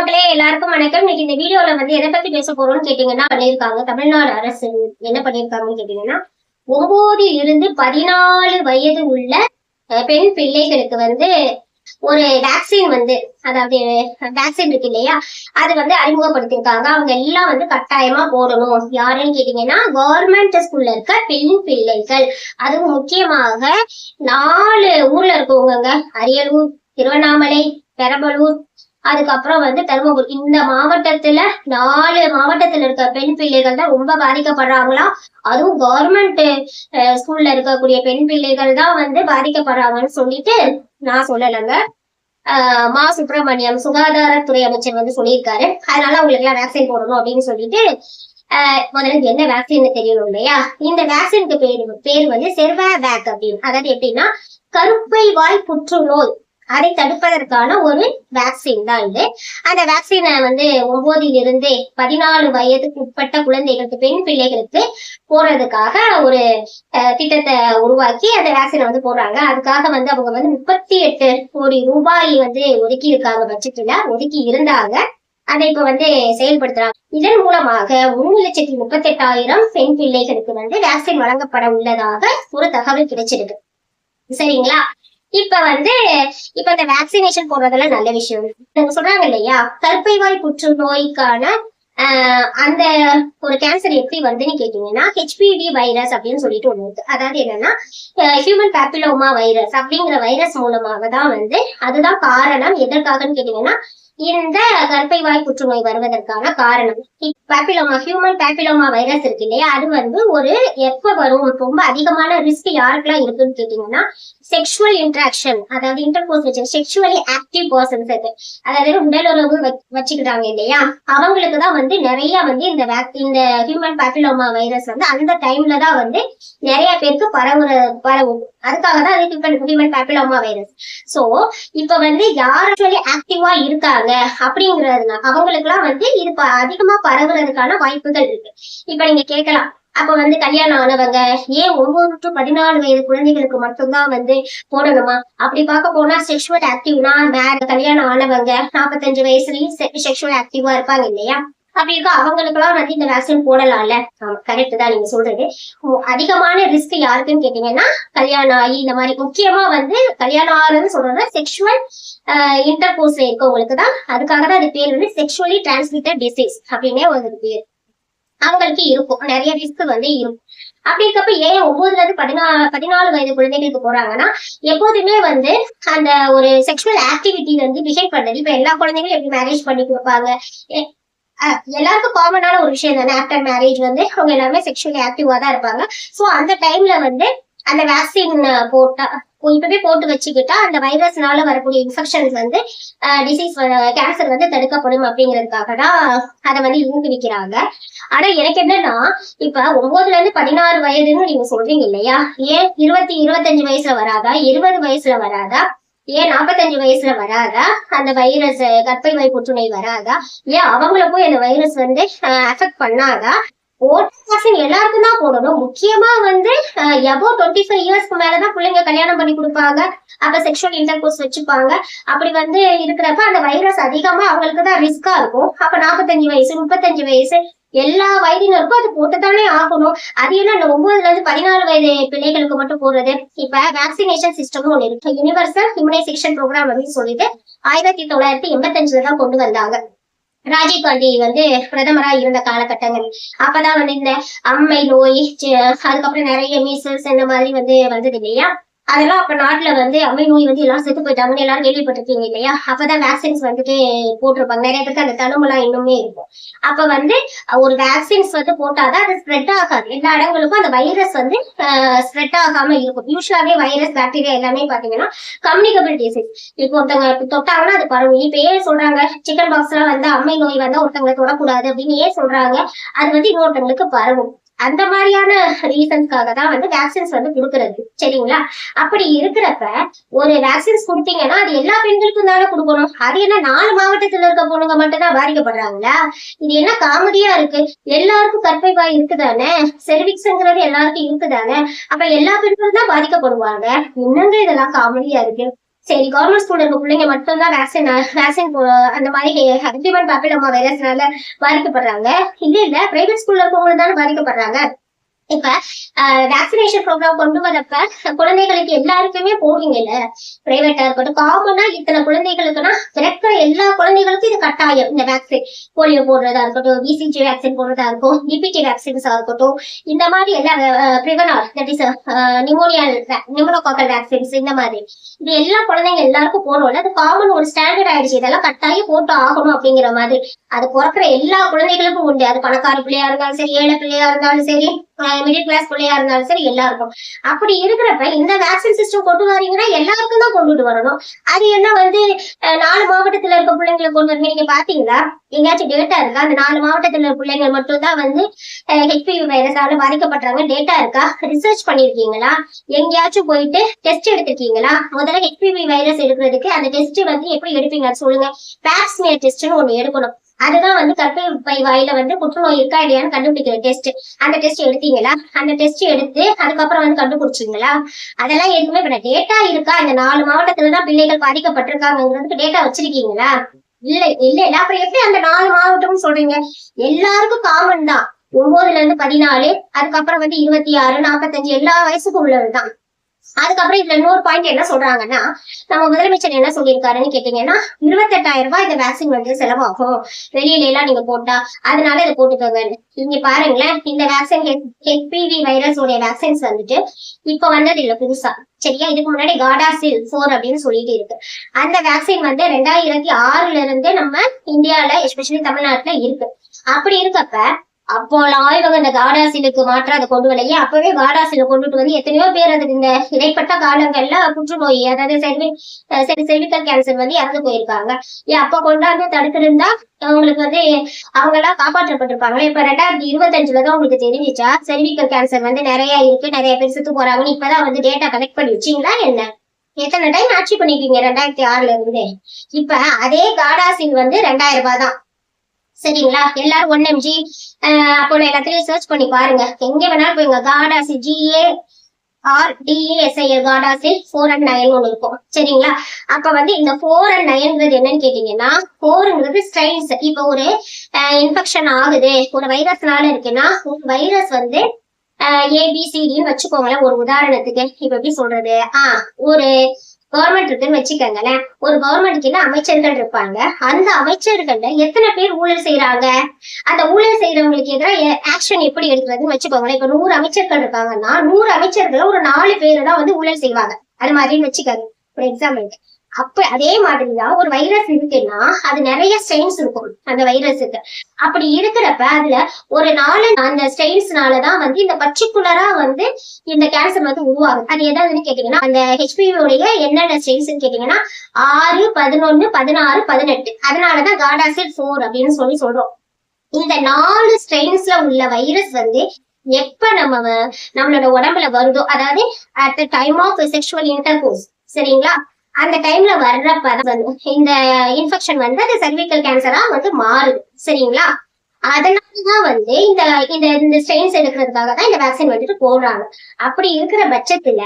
மக்களே எல்லாருக்கும் வணக்கம். இன்னைக்கு இந்த வீடியோல வந்து எதை பத்தி பேச போறோம்னு கேட்டீங்கன்னா பண்ணியிருக்காங்க தமிழ்நாடு அரசு. என்ன பண்ணியிருக்காங்கன்னு கேட்டீங்கன்னா ஒன்பதுல இருந்து பதினாலு வயது உள்ள பெண் பிள்ளைகளுக்கு வந்து ஒரு வேக்சின் வந்து அதாவது வேக்சின் இருக்கு இல்லையா? அது வந்து அறிமுகப்படுத்தியிருக்காங்க. அவங்க எல்லாம் வந்து கட்டாயமா போடணும். யாருன்னு கேட்டீங்கன்னா கவர்மெண்ட் ஸ்கூல்ல இருக்க பெண் பிள்ளைகள். அதுவும் முக்கியமாக நாலு ஊர்ல இருக்கவங்க அரியலூர் திருவண்ணாமலை பெரம்பலூர் அதுக்கப்புறம் வந்து தருமபுரி இந்த மாவட்டத்துல நாலு மாவட்டத்துல இருக்க பெண் பிள்ளைகள் தான் ரொம்ப பாதிக்கப்படுறாங்களா? அதுவும் கவர்மெண்ட் ஸ்கூல்ல இருக்கக்கூடிய பெண் பிள்ளைகள் தான் வந்து பாதிக்கப்படுறாங்கன்னு சொல்லிட்டு நான் சொல்லலைங்க. ஆஹ் மா சுப்பிரமணியம் சுகாதாரத்துறை அமைச்சர் வந்து சொல்லியிருக்காரு. அதனால அவங்களுக்கு எல்லாம் வேக்சின் போடணும் அப்படின்னு சொல்லிட்டு ஆஹ் முதல்ல என்ன வேக்சின் தெரியணும் இல்லையா? இந்த வேக்சினுக்கு பேர் பேர் வந்து செர்வா வேக் அப்படின்னு. அதாவது எப்படின்னா கருப்பை வாய் புற்றுநோய். அதை தடுப்பதற்கான ஒரு வேக்சின் தான் இது. அந்த வேக்சினை வந்து ஒன்பதிலிருந்து பதினாலு வயதுக்கு உட்பட்ட குழந்தைகளுக்கு பெண் பிள்ளைகளுக்கு போடுறதுக்காக ஒரு அஹ், திட்டத்தை உருவாக்கி அந்த வேக்சினை வந்து போடுறாங்க. அதுக்காக வந்து அவங்க வந்து முப்பத்தி எட்டு கோடி ரூபாய் வந்து ஒதுக்கி இருக்காங்க பட்ஜெட்ல ஒதுக்கி இருந்தாங்க. அதை இப்ப வந்து செயல்படுத்துறாங்க. இதன் மூலமாக மூணு லட்சத்தி முப்பத்தி எட்டாயிரம் பெண் பிள்ளைகளுக்கு வந்து வேக்சின் வழங்கப்பட உள்ளதாக ஒரு தகவல் கிடைச்சிருக்கு. சரிங்களா? இப்ப வந்து இப்ப இந்த வேக்சினேஷன் போடுறதெல்லாம் நல்ல விஷயம். சொல்றாங்க இல்லையா? கருப்பை வாய் புற்றுநோய்க்கான ஆஹ், அந்த ஒரு கேன்சர் எப்படி வருதுன்னு கேட்டீங்கன்னா ஹெச்பிவி வைரஸ் அப்படின்னு சொல்லிட்டு ஒண்ணு இருக்கு. அதாவது என்னன்னா ஹியூமன் பேப்பிலோமா வைரஸ் அப்படிங்கிற வைரஸ் மூலமாக தான் வந்து அதுதான் காரணம் எதற்காகன்னு கேட்டீங்கன்னா இந்த கர்ப்பை வாய் புற்றுநோய் வருவதற்கான காரணம். பேப்பிலோமா ஹியூமன் பேப்பிலோமா வைரஸ் இருக்கு இல்லையா? அது வந்து ஒரு எப்ப வரும்? ரொம்ப அதிகமான ரிஸ்க் யாருக்கெல்லாம் இருக்குன்னு கேட்டீங்கன்னா செக்ஷுவல் இன்ட்ராக்ஷன் அதாவது இன்டர்கோர்ஸ் வச்சு செக்ஷுவலி ஆக்டிவ் பர்சன்ஸ் இருக்கு அதாவது உடல் உறவு வச்சுக்கிறாங்க இல்லையா? அவங்களுக்கு தான் வந்து நிறைய வந்து இந்த இந்த ஹியூமன் பேப்பிலோமா வைரஸ் வந்து அந்த டைம்ல தான் வந்து நிறைய பேருக்கு பரவுற பரவும். அதுக்காக தான் அது ஹியூமன் பேப்பிலோமா வைரஸ் சோ இப்ப வந்து யார் ஆக்சுவலி ஆக்டிவா இருக்காங்க அப்படிங்கறதுனால அவங்களுக்குலாம் வந்து இது ப- அதிகமா பரவுறதுக்கான வாய்ப்புகள் இருக்கு. இப்ப நீங்க கேட்கலாம் அப்ப வந்து கல்யாணம் ஆனவங்க ஏன் ஒன்பது டு பதினாலு வயது குழந்தைகளுக்கு மட்டும்தான் வந்து போடணுமா? அப்படி பார்க்க போனா செக்ஷுவல் ஆக்டிவ்னா வேற கல்யாணம் ஆனவங்க நாற்பத்தஞ்சு வயசுலயும் செக்ஷுவல் ஆக்டிவா இருப்பாங்க இல்லையா? அப்படி இருக்க அவங்களுக்குலாம் வந்து இந்த வேக்சின் போடலாம்ல? கரெக்ட் தான் நீங்க சொல்றது. அதிகமான ரிஸ்க் யாருக்குன்னு கேட்டீங்கன்னா கல்யாணம் ஆகி இந்த மாதிரி முக்கியமா வந்து கல்யாணம் ஆகுதுன்னு சொல்றது செக்ஷுவல் இன்டர் கோர்ஸ்ல இருக்கவங்களுக்கு தான். அதுக்காக தான் அது பேர் வந்து செக்ஷுவலி டிரான்ஸ்மிட்டட் டிசீஸ் அப்படின்னே ஒரு பேர். அவங்களுக்கு இருக்கும். நிறைய ரிஸ்க் வந்து இருக்கும். அப்படி இருக்கப்ப ஏன் ஒன்பதுல இருந்து பதினாலு பதினாலு வயது குழந்தைகளுக்கு போறாங்கன்னா எப்போதுமே வந்து அந்த ஒரு செக்ஷுவல் ஆக்டிவிட்டி வந்து பிஹேவ் பண்றது. இப்ப எல்லா குழந்தைங்களும் எப்படி மேரேஜ் பண்ணி கொடுப்பாங்க? எல்லாருக்கும் காமனான ஒரு விஷயம் தானே? ஆஃப்டர் மேரேஜ் வந்து அவங்க எல்லாருமே செக்ஷுவலி ஆக்டிவா தான் இருப்பாங்க. சோ அந்த டைம்ல வந்து அந்த வேக்சின் போட்டா இப்பவே போட்டு வச்சுக்கிட்டா அந்த வைரஸ்னால வரக்கூடிய இன்ஃபெக்ஷன்ஸ் வந்து டிசீஸ் கேன்சர் வந்து தடுக்கப்படும் அப்படிங்கிறதுக்காக தான் அதை வந்து ஊக்குவிக்கிறாங்க. ஆனா எனக்கு என்னன்னா இப்ப ஒன்பதுல இருந்து பதினாறு வயதுன்னு நீங்க சொல்றீங்க இல்லையா? ஏன் இருபத்தி இருபத்தஞ்சு வயசுல வராதா? இருபது வயசுல வராதா? ஏன் நாற்பத்தஞ்சு வயசுல வராதா? அந்த வைரஸ் கர்ப்பை வை புற்றுநோய் வராதா? ஏன் அவங்கள போய் அந்த வைரஸ் வந்து அஃபெக்ட் பண்ணாதா? ஓட்டாசன் எல்லாருக்கும் தான் போடணும். முக்கியமா வந்து எபோ டுவெண்ட்டி ஃபைவ் இயர்ஸ்க்கு மேலதான் பிள்ளைங்க கல்யாணம் பண்ணி கொடுப்பாங்க. அப்ப செக்ஷுவல் இன்டர்கோர்ஸ் வச்சுப்பாங்க. அப்படி வந்து இருக்கிறப்ப அந்த வைரஸ் அதிகமா அவங்களுக்கு தான் ரிஸ்கா இருக்கும். அப்ப நாற்பத்தஞ்சு வயசு முப்பத்தஞ்சு வயசு எல்லா வயதினருக்கும் அது போட்டுத்தானே ஆகணும். அது என்ன இந்த ஒன்பதுல இருந்து பதினாலு வயது பிள்ளைகளுக்கு மட்டும் போடுறது? இப்ப வேக்சினேஷன் சிஸ்டமும் ஒண்ணு இருக்கு. யுனிவர்சல் இம்யூனைசேஷன் ப்ரோக்ராம் அப்படின்னு சொல்லிட்டு ஆயிரத்தி தொள்ளாயிரத்தி எண்பத்தஞ்சுல தான் கொண்டு வந்தாங்க. ராஜீவ் காந்தி வந்து பிரதமரா இருந்த காலகட்டங்கள். அப்பதான் வந்து இந்த அம்மை நோய் அதுக்கப்புறம் நிறைய மீசல்ஸ் இந்த மாதிரி வந்து வந்தது இல்லையா? அதெல்லாம் அப்ப நாட்டுல வந்து அம்மை நோய் வந்து எல்லாரும் செத்து போயிட்டாங்கன்னு எல்லாரும் கேள்விப்பட்டிருக்கீங்க இல்லையா? அப்பதான் வேக்சின்ஸ் வந்துட்டு போட்டிருப்பாங்க. நிறைய பேருக்கு அந்த தழும்பெல்லாம் இன்னுமே இருக்கும். அப்ப வந்து ஒரு வேக்சின்ஸ் வந்து போட்டாதான் அது ஸ்ப்ரெட் ஆகாது. எல்லா இடங்களுக்கும் அந்த வைரஸ் வந்து ஸ்ப்ரெட் ஆகாம இருக்கும். யூஸ்வலாவே வைரஸ் பாக்டீரியா எல்லாமே பாத்தீங்கன்னா கம்யூனிகபிள் டிசீஸ் இப்போ ஒருத்தவங்க தொட்டாங்கன்னா அது பரவும். இப்ப ஏன் சொல்றாங்க? சிக்கன் பாக்ஸ் எல்லாம் வந்து அம்மை நோய் வந்தா ஒருத்தவங்களை தொடக்கூடாது அப்படின்னு ஏன் சொல்றாங்க? அது வந்து இன்னொருத்தவங்களுக்கு பரவும். அந்த மாதிரியான ரீசன்ஸ்க்காக தான் வந்து வேக்சின்ஸ் வந்து கொடுக்கறது. சரிங்களா? அப்படி இருக்கிறப்ப ஒரு வேக்சின்ஸ் கொடுத்தீங்கன்னா அது எல்லா பெண்களுக்கும் தானே கொடுக்கணும். அது என்ன நாலு மாவட்டத்துல இருக்க பொண்ணுங்க மட்டும்தான் பாதிக்கப்படுறாங்களா? இது என்ன காமெடியா இருக்கு? எல்லாருக்கும் கற்பை வாய் இருக்குதானே? செர்விக்ஸ்ங்கிறது எல்லாருக்கும் இருக்குதானே? அப்ப எல்லா பெண்களும் தான் பாதிக்கப்படுவாங்க. என்னங்க இதெல்லாம் காமெடியா இருக்கு? சரி கவர்மெண்ட் ஸ்கூல்ல இருக்க பிள்ளைங்க மட்டும் தான் வேக்சின் வேக்சின் அந்த மாதிரி ஹியூமன் பாப்பிலோமா வைரஸ்னால பாதிக்கப்படுறாங்க. இல்ல இல்ல பிரைவேட் ஸ்கூல்ல இருக்கவங்க தானே பாதிக்கப்படுறாங்க. இப்ப வேக்சினேஷன் ப்ரோக்ராம் கொண்டு வரப்ப குழந்தைகளுக்கு எல்லாருக்குமே போடுவீங்கல்ல பிரைவேட்டா இருக்கட்டும் காமனா இத்தனை குழந்தைகளுக்குன்னா பிறக்கிற எல்லா குழந்தைகளுக்கும் இது கட்டாயம். இந்த வேக்சின் போலியோ போடுறதா இருக்கட்டும் விசிஜி வேக்சின் போடுறதா இருக்கும் டிபிடி வேக்சின்ஸா இருக்கட்டும் இந்த மாதிரி எல்லா பிரிவனால் that is pneumonial pneumococcal vaccines இந்த மாதிரி. இது எல்லா குழந்தைங்க எல்லாருக்கும் போடுவோம்ல அது காமன் ஒரு ஸ்டாண்டர்ட் ஆயிடுச்சு இதெல்லாம் கட்டாயம் போட்டு ஆகணும் அப்படிங்கிற மாதிரி. அது பிறக்கிற எல்லா குழந்தைகளுக்கும் உண்டு. அது பணக்கார பிள்ளையா இருந்தாலும் சரி ஏழை பிள்ளையா இருந்தாலும் சரி மிடில் கிளாஸ் பிள்ளையா இருந்தாலும் சரி எல்லாருக்கும். அப்படி இருக்கிறப்ப இந்த வேக்சின் சிஸ்டம் கொண்டு வரீங்கன்னா எல்லாருக்கும் தான் கொண்டுட்டு வரணும். அது என்ன வந்து நாலு மாவட்டத்துல இருக்க பிள்ளைங்களை கொண்டு வரீங்க நீங்க பாத்தீங்களா? எங்கேயாச்சும் டேட்டா இருக்கா? அந்த நாலு மாவட்டத்துல உள்ள பிள்ளைங்க மட்டும் தான் வந்து ஹெச்பிவி வைரஸால பாதிக்கப்படுறாங்க. டேட்டா இருக்கா? ரிசர்ச் பண்ணிருக்கீங்களா? எங்கேயாச்சும் போயிட்டு டெஸ்ட் எடுத்திருக்கீங்களா? முதல்ல ஹெச்பிவி வைரஸ் எடுக்கிறதுக்கு அந்த டெஸ்ட் வந்து எப்படி எடுப்பீங்க? சொல்லுங்க. பேப்ஸ்மியர் டெஸ்ட்னு ஒண்ணு எடுக்கணும். அதுதான் வந்து கற்பை பை வாயில வந்து புற்றுநோய் இருக்கா இல்லையான்னு கண்டுபிடிக்கிற டெஸ்ட் அந்த டெஸ்ட் எடுத்தீங்களா? அந்த டெஸ்ட் எடுத்து அதுக்கப்புறம் வந்து கண்டுபிடிச்சிங்களா? அதெல்லாம் எதுவுமே பண்ண டேட்டா இருக்கா? இந்த நாலு மாவட்டத்துல தான் பிள்ளைகள் பாதிக்கப்பட்டிருக்காங்கிறதுக்கு டேட்டா வச்சிருக்கீங்களா? இல்ல இல்ல. இல்ல அப்புறம் எப்படி அந்த நாலு மாவட்டம்னு சொல்றீங்க? எல்லாருக்கும் காமன் தான். ஒன்பதுல இருந்து பதினாலு அதுக்கப்புறம் வந்து இருபத்தி ஆறு நாற்பத்தஞ்சு எல்லா வயசுக்கும் உள்ளதுதான். அதுக்கப்புறம் இதுல இன்னொரு பாயிண்ட் என்ன சொல்றாங்கன்னா நம்ம முதலமைச்சர் என்ன சொல்லியிருக்காருன்னு கேட்டீங்கன்னா இருபத்தெட்டாயிரம் ரூபாய் இந்த வேக்சின் வந்து செலவாகும். வெளியில எல்லாம் நீங்க போட்டா அதனால இதை போட்டுக்கோங்க. இங்க பாருங்களேன் இந்த வேக்சின் ஹெச்பிவி வைரஸ் உடைய வேக்சின்ஸ் வந்துட்டு இப்ப வந்தது இல்ல புதுசா. சரியா? இதுக்கு முன்னாடி காடாசில் போர் அப்படின்னு சொல்லிட்டு இருக்கு. அந்த வேக்சின் வந்து ரெண்டாயிரத்தி ஆறுல இருந்து நம்ம இந்தியால எஸ்பெஷலி தமிழ்நாட்டுல இருக்கு. அப்படி இருக்கப்ப அப்போ ஆய்வகம் அந்த காடாசிலுக்கு மாற்ற அதை கொண்டு வரலையே. அப்பவே காடாசில கொண்டுட்டு வந்து எத்தனையோ பேர் அதுக்கு இந்த இடைப்பட்ட காலங்கள்ல புற்றுநோய் அதாவது செர்வி சரி செர்விக்கல் கேன்சர் வந்து இறந்து போயிருக்காங்க. ஏன் அப்ப கொண்டாந்து தடுத்திருந்தா அவங்களுக்கு வந்து அவங்க எல்லாம் காப்பாற்றப்பட்டிருப்பாங்க இப்ப ரெண்டாயிரத்தி இருபத்தஞ்சுல தான் உங்களுக்கு தெரிஞ்சிச்சா? செர்விக்கல் கேன்சர் வந்து நிறைய இருக்கு நிறைய பேர் செத்து போறாங்கன்னு இப்பதான் வந்து டேட்டா கலெக்ட் பண்ணி வச்சீங்களா என்ன? எத்தனை டைம் ஆட்சி பண்ணிருக்கீங்க? ரெண்டாயிரத்தி ஆறுல இருந்து. இப்ப அதே காடாசில் வந்து ரெண்டாயிரம் ரூபாய் தான். சரிங்களா? எல்லாரும் ஒன் எம்ஜி அப்போ எல்லாத்தையும் சர்ச் பண்ணி பாருங்க. எங்க வேணாலும் போய்ங்க Gardasil GA R DASI Gardasil four and nine ஒன்று இருக்கும். சரிங்களா? அப்ப வந்து இந்த ஃபோர் அண்ட் நைன்ங்கிறது என்னன்னு கேட்டீங்கன்னா ஃபோருங்கிறது ஸ்ட்ரெயின்ஸ் இப்போ ஒரு இன்ஃபெக்ஷன் ஆகுது. ஒரு வைரஸ்னால இருக்குன்னா ஒரு வைரஸ் வந்து ஏபிசிடின்னு வச்சுக்கோங்களேன். ஒரு உதாரணத்துக்கு. இப்ப எப்படி சொல்றது? ஆஹ் ஒரு கவர்மெண்ட் இருக்குன்னு வச்சுக்கோங்களேன். ஒரு கவர்மெண்ட் கீழே அமைச்சர்கள் இருப்பாங்க? அந்த அமைச்சர்கள்ல எத்தனை பேர் ஊழல் செய்யறாங்க அந்த ஊழல் செய்யறவங்களுக்கு எதிராக ஆக்ஷன் எப்படி எடுக்கிறதுன்னு வச்சுக்கோங்களேன். இப்ப நூறு அமைச்சர்கள் இருக்காங்கன்னா நூறு அமைச்சர்கள் ஒரு நாலு பேர் தான் வந்து ஊழல் செய்வாங்க. அது மாதிரின்னு வச்சுக்கோங்க. ஒரு எக்ஸாம்பிள் அப்ப அதே மாதிரிதான் ஒரு வைரஸ் இருக்குன்னா அது நிறைய ஸ்ட்ரெயின்ஸ் இருக்கும் அந்த வைரஸுக்கு அப்படி இருக்கிறப்ப அதுல ஒரு நாலு அந்த ஸ்ட்ரெயின்ஸ்னாலதான் வந்து இந்த பர்டிகுலரா வந்து இந்த கேன்சர் வந்து உருவாகும் அது எதாவதுன்னு கேட்டீங்கன்னா அந்த ஹெச்பிவி உடைய என்னென்ன ஸ்ட்ரெயின்ஸ் கேட்டீங்கன்னா ஆறு பதினொன்னு பதினாறு பதினெட்டு. அதனாலதான் காடாசிட் ஃபோர் அப்படின்னு சொல்லி சொல்றோம். இந்த நாலு ஸ்ட்ரெயின்ஸ்ல உள்ள வைரஸ் வந்து எப்ப நம்ம நம்மளோட உடம்புல வருதோ அதாவது at the time of sexual intercourse சரிங்களா? அந்த டைம்ல வர்றப்ப வந்து இந்த இன்ஃபெக்ஷன் வந்து அது சர்விக்கல் கேன்சரா வந்து மாறுது சரிங்களா? அதனாலதான் வந்து இந்த இந்த இந்த ஸ்ட்ரெயின்ஸ் எடுக்கிறதுக்காக தான் இந்த வேக்சின் வந்துட்டு போடுறாங்க. அப்படி இருக்கிற பட்சத்துல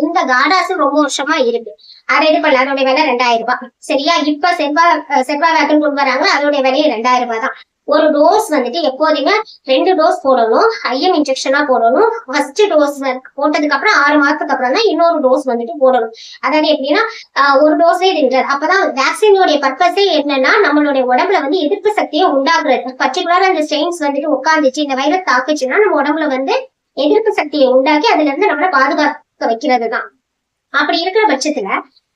இந்த காடாசு ரொம்ப வருஷமா இருக்கு. அதை இது பண்ணல அதோட விலை ரெண்டாயிரம் ரூபாய். சரியா? இப்ப செவ்வா செவ்வா வேக்சின் கொண்டு வராங்க அதோட விலையும் ரெண்டாயிரம் ரூபாய் தான். ஒரு டோஸ் வந்துட்டு எப்போதுமே ரெண்டு டோஸ் போடணும். ஐஎம் இன்ஜெக்ஷனா போடணும். ஃபர்ஸ்ட் டோஸ் போட்டதுக்கு அப்புறம் ஆறு மாசத்துக்கு அப்புறம் தான் இன்னொரு டோஸ் வந்துட்டு போடணும். அதாவது எப்படின்னா ஆஹ் ஒரு டோஸே இருந்தது அப்பதான் வேக்சினோடைய பர்பஸே என்னன்னா நம்மளுடைய உடம்புல வந்து எதிர்ப்பு சக்தியை உண்டாக்குறது. பர்டிகுலரா அந்த ஸ்ட்ரெயின்ஸ் வந்துட்டு உட்காந்துச்சு இந்த வைரஸ் தாக்குச்சுன்னா நம்ம உடம்புல வந்து எதிர்ப்பு சக்தியை உண்டாக்கி அதுல இருந்து நம்மளை பாதுகாக்க வைக்கிறது தான் அப்படி இருக்கிற பட்சத்துல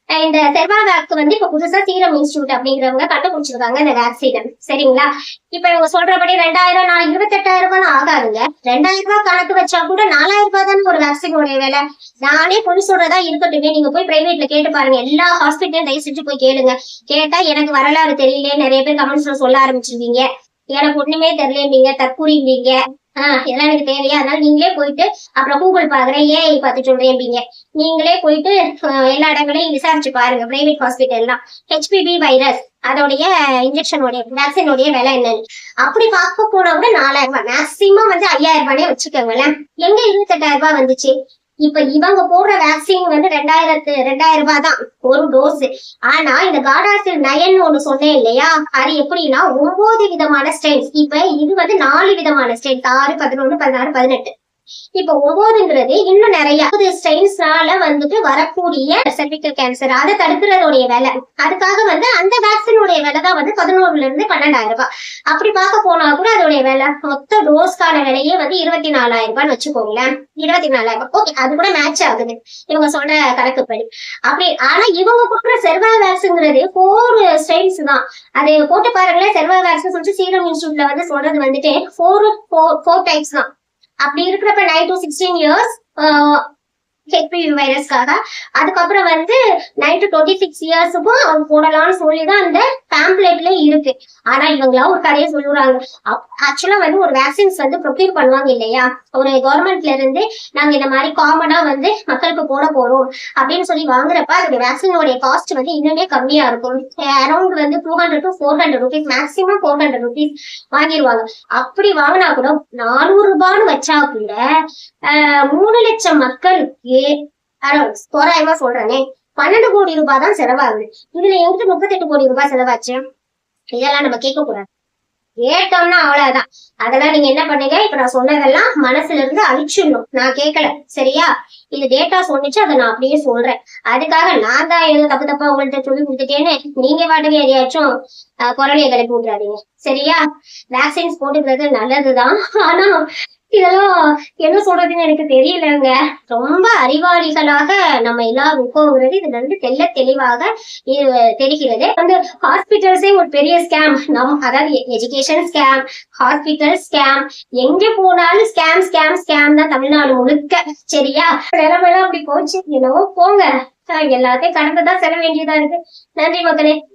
இந்த இந்த செர்வாவேக் வந்து இப்ப புதுசா சீரம் இன்ஸ்டியூட் அப்படிங்கிறவங்க கண்டுபிடிச்சிருக்காங்க இந்த வேக்சினை சரிங்களா? இப்ப இவங்க சொல்றபடி ரெண்டாயிரம் நான் இருபத்தெட்டாயிரம் ரூபாய் ஆகாதுங்க. ரெண்டாயிரம் ரூபாய் கணக்கு வச்சா கூட நாலாயிரம் ரூபாய் தானே ஒரு வேக்சினோட வேலை. நானே பொய் சொல்றதா இருக்கட்டும். நீங்க போய் பிரைவேட்ல கேட்டு பாருங்க. எல்லா ஹாஸ்பிட்டலும் தயவு செஞ்சு போய் கேளுங்க. கேட்டா எனக்கு வரலாறு தெரியல நிறைய பேர் கமெண்ட்ஸ்ல சொல்ல ஆரம்பிச்சிருவீங்க. எனக்கு ஒண்ணுமே தெரியலீங்க தற்கூறிம்பீங்க ஆஹ் இதெல்லாம் எனக்கு தேவையா அதனால நீங்களே போயிட்டு அப்புறம் கூகுள் பாக்குறேன் ஏஐ பார்த்து சொல்றேன்பீங்க நீங்களே போயிட்டு எல்லா இடங்களையும் விசாரிச்சு பாருங்க. பிரைவேட் ஹாஸ்பிட்டல்லாம் ஹெச்பிபி வைரஸ் அதோடைய இன்ஜெக்ஷனுடைய வேக்சினுடைய விலை என்னன்னு. அப்படி பார்க்க போனா கூட நாலாயிரம் ரூபாய். மேக்சிமம் வந்து ஐயாயிரம் ரூபாயே வச்சுக்கோங்களேன். எங்க இருபத்தெட்டாயிரம் ரூபாய் வந்துச்சு? இப்ப இவங்க போடுற வேக்சின் வந்து ரெண்டாயிரத்து ரெண்டாயிரம் ரூபாய் தான் ஒரு டோஸ் ஆனா இந்த கார்டாசில் நயன் ஒண்ணு சொன்னேன் இல்லையா? அது எப்படின்னா ஒன்பது விதமான ஸ்ட்ரெயின்ஸ் இப்ப இது வந்து நாலு விதமான ஸ்ட்ரெயின்ஸ் ஆறு பதினொன்னு பதினாறு பதினெட்டு. இப்ப ஒவ்வொருங்கிறது இன்னும் நிறைய. ஸ்ட்ரெயின்ஸ்னால வந்துட்டு வரக்கூடிய செர்விக்கல் கேன்சர் அதை தடுக்கிறதோடைய விலை. அதுக்காக வந்து அந்த வேக்சினுடைய விலை தான் வந்து பதினோருல இருந்து பன்னெண்டாயிரம் ரூபாய். அப்படி பார்க்க போனா கூட அதோடைய விலை மொத்த டோஸ்க்கான விலையே வந்து இருபத்தி நாலாயிரம் ரூபாய்னு வச்சுக்கோங்களேன். இருபத்தி நாலாயிரம் ரூபாய். ஓகே அது கூட மேட்ச் ஆகுது. இவங்க சொன்ன கணக்குப்படி. அப்படி ஆனா இவங்க கொடுக்குற செர்வா வேக்ஸுங்கிறது ஃபோர் ஸ்ட்ரெயின்ஸ் தான். அது போட்டு பாருங்களேன் செர்வா வேக்ஸ் சொல்லிட்டு சீரம் இன்ஸ்டியூட்ல வந்து சொல்றது வந்துட்டு ஃபோர் ஃபோர் டைப்ஸ் தான். அப்படி இருக்கிறப்ப nine to sixteen years HPV வைரஸ்க்காக அதுக்கப்புறம் வந்து நைன் டு டுவெண்ட்டி சிக்ஸ் இயர்ஸுக்கும் அவங்க போடலாம்னு சொல்லி தான் அந்த பேம்ப்ளெட்ல இருக்கு. ஆனா இவங்களா ஒரு கதையை சொல்லுறாங்க. ஆக்சுவலா வந்து ஒரு வேக்சின்ஸ் வந்து ப்ரொக்யூர் பண்ணுவாங்க இல்லையா? ஒரு கவர்மெண்ட்ல இருந்து நாங்க இந்த மாதிரி காமனா வந்து மக்களுக்கு போட போறோம். அப்படின்னு சொல்லி வாங்குறப்ப அதோட வேக்சினோடைய காஸ்ட் வந்து இன்னுமே கம்மியா இருக்கும். அரௌண்ட் வந்து two hundred to four hundred rupees maximum four hundred rupees வாங்கிடுவாங்க. அப்படி வாங்கினா கூட நானூறு ரூபான்னு வச்சா கூட ஆஹ், மூணு லட்சம் மக்களுக்கு அஹ், தோராயமா சொல்றேனே. பன்னெண்டு கோடி ரூபாய் தான் செலவாகுது. இதுல எங்கிட்ட முப்பத்தெட்டு கோடி ரூபாய் செலவாச்சு? இதெல்லாம் நம்ம கேட்க கூடாது. கேட்டோம்னா அவ்வளவுதான். அதெல்லாம் நீங்க என்ன பண்ணுங்க? இப்ப நான் சொன்னதெல்லாம் மனசுல இருந்து அழிச்சிடணும். நான் கேட்கல. சரியா? இது டேட்டா சொன்னிச்சு அதை நான் அப்படியே சொல்றேன். அதுக்காக நான் தான் ஏதோ தப்பு தப்பா உங்கள்கிட்ட சொல்லி கொடுத்துட்டேன்னு நீங்க பாட்டுக்கு எதையாச்சும் குரலையை கிளப்பி விட்றாதீங்க சரியா? வேக்சின்ஸ் போட்டுக்கிறது நல்லதுதான். ஆனா இதெல்லாம் என்ன சொல்றதுன்னு எனக்கு தெரியலங்க. ரொம்ப அறிவாளிகளாக நம்ம எல்லாம் இருக்கோங்கிறது இதுல இருந்து தெல்ல தெளிவாக தெரிகிறது. வந்து ஹாஸ்பிட்டல்ஸே ஒரு பெரிய ஸ்கேம் நம் அதாவது எஜுகேஷன் ஸ்கேம் ஹாஸ்பிட்டல் ஸ்கேம் எங்க போனாலும் ஸ்கேம் ஸ்கேம் ஸ்கேம் தான் தமிழ்நாடு முழுக்க. சரியா? நிலமெல்லாம் அப்படி போச்சு. என்னவோ போங்க. எல்லாத்தையும் கடந்துதான் செல்ல வேண்டியதா இருக்கு. நன்றி மக்களே.